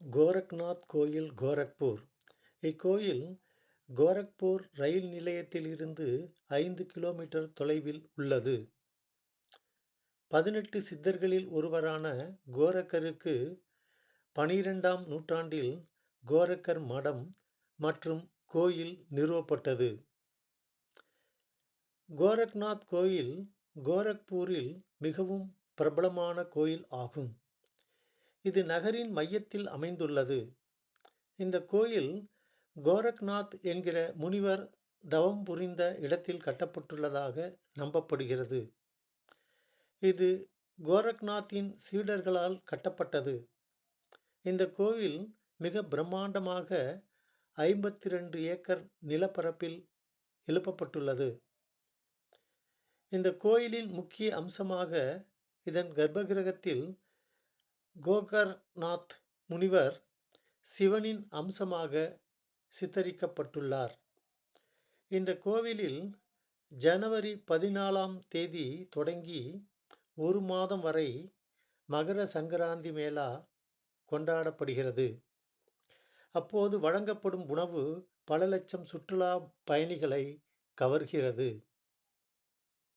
கோரக்நாத் கோயில் கோரக்பூர். இக்கோயில் கோரக்பூர் ரயில் நிலையத்திலிருந்து ஐந்து கிலோமீட்டர் தொலைவில் உள்ளது. பதினெட்டு சித்தர்களில் ஒருவரான கோரக்கருக்கு பனிரெண்டாம் நூற்றாண்டில் கோரக்கர் மடம் மற்றும் கோயில் நிறுவப்பட்டது. கோரக்நாத் கோயில் கோரக்பூரில் மிகவும் பிரபலமான கோயில் ஆகும். இது நகரின் மையத்தில் அமைந்துள்ளது. இந்த கோயில் கோரக்நாத் என்கிற முனிவர் தவம் புரிந்த இடத்தில் கட்டப்பட்டுள்ளதாக நம்பப்படுகிறது. இது கோரக்நாத்தின் சீடர்களால் கட்டப்பட்டது. இந்த கோவில் மிக பிரம்மாண்டமாக ஐம்பத்தி ரெண்டு ஏக்கர் நிலப்பரப்பில் எழுப்பப்பட்டுள்ளது. இந்த கோயிலின் முக்கிய அம்சமாக இதன் கர்ப்பகிரகத்தில் கோகர்நாத் முனிவர் சிவனின் அம்சமாக சித்தரிக்கப்பட்டுள்ளார். இந்த கோவிலில் ஜனவரி பதினாலாம் தேதி தொடங்கி ஒரு மாதம் வரை மகர சங்கராந்தி மேளா கொண்டாடப்படுகிறது. அப்போது வழங்கப்படும் உணவு பல லட்சம் சுற்றுலா பயணிகளை கவர்கிறது.